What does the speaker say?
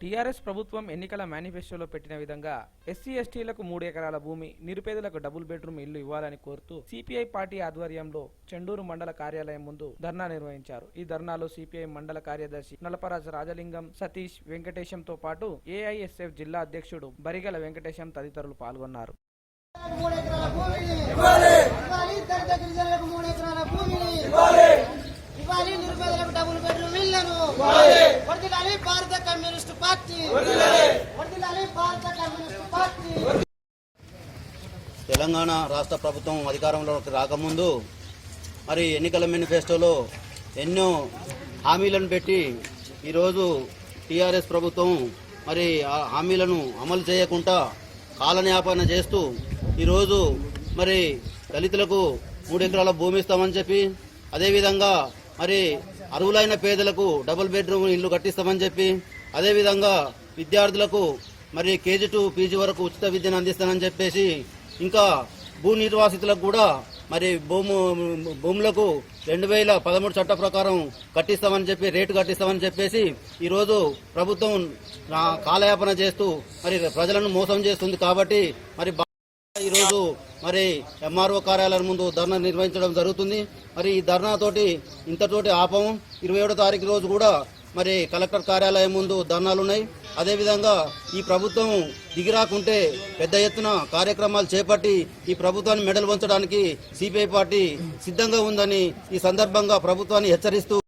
TRS ప్రభుత్వం ఎన్నికల మేనిఫెస్టోలో పెట్టిన విధంగా ఎస్సీ ఎస్టీలకు మూడు ఎకరాల భూమి నిరుపేదలకు డబుల్ బెడ్రూమ్ ఇల్లు ఇవ్వాలని కోరుతూ సిపిఐ పార్టీ ఆధ్వర్యంలో చెండూరు మండల కార్యాలయం ముందు ధర్నా నిర్వహించారు. ఈ ధర్నాలో సిపిఐ మండల కార్యదర్శి నలపరాజు రాజలింగం సతీష్ వెంకటేశంతో పాటు ఏఐఎస్ఎఫ్ జిల్లా అధ్యక్షుడు బరిగల వెంకటేశం తదితరులు పాల్గొన్నారు మూడు ఎకరాల భూమిని ఇవ్వాలి దళిత గిరిజనులకు మూడు ఎకరాల భూమిని ఇవ్వాలి నిరుపేదలకు డబుల్ బెడ్రూమ్ ఇళ్ళను వర్దిలాలి భారత కమ్యూనిస్ట్ పార్టీ వర్దిలాలి భారత కమ్యూనిస్ట్ పార్టీ తెలంగాణ రాష్ట్ర ప్రభుత్వం అధికారంలోకి రాకముందు మరి ఎన్నికల మేనిఫెస్టోలో ఎన్నో హామీలను పెట్టి ఈరోజు టీఆర్ఎస్ ప్రభుత్వం మరి ఆ హామీలను అమలు చేయకుండా కాలన్యాపన చేస్తూ ఈరోజు మరి దళితులకు మూడు ఎకరాల భూమి ఇస్తామని చెప్పి అదేవిధంగా మరి అరువులైన పేదలకు డబుల్ బెడ్రూమ్ ఇల్లు కట్టిస్తామని చెప్పి అదేవిధంగా విద్యార్థులకు మరి కేజీ టు పీజీ వరకు ఉచిత విద్యను అందిస్తానని చెప్పేసి ఇంకా భూ నిర్వాసితులకు కూడా మరి భూము భూములకు రెండు వేల పదమూడు చట్ట ప్రకారం కట్టిస్తామని చెప్పి రేటు కట్టిస్తామని చెప్పేసి ఈరోజు ప్రభుత్వం కాలయాపన చేస్తూ మరి ప్రజలను మోసం చేస్తుంది కాబట్టి మరి ఈరోజు మరి ఎంఆర్ఓ కార్యాలయం ముందు ధర్నా నిర్వహించడం జరుగుతుంది. మరి ఈ ధర్నా తోటి ఇంతతోటి ఆపము. ఇరవై ఏడో తారీఖు రోజు కూడా మరి కలెక్టర్ కార్యాలయం ముందు ధర్నాలు ఉన్నాయి. అదేవిధంగా ఈ ప్రభుత్వం దిగిరాకుంటే పెద్ద ఎత్తున కార్యక్రమాలు చేపట్టి ఈ ప్రభుత్వాన్ని మెడలు వంచడానికి సిపిఐ పార్టీ సిద్ధంగా ఉందని ఈ సందర్భంగా ప్రభుత్వాన్ని హెచ్చరిస్తూ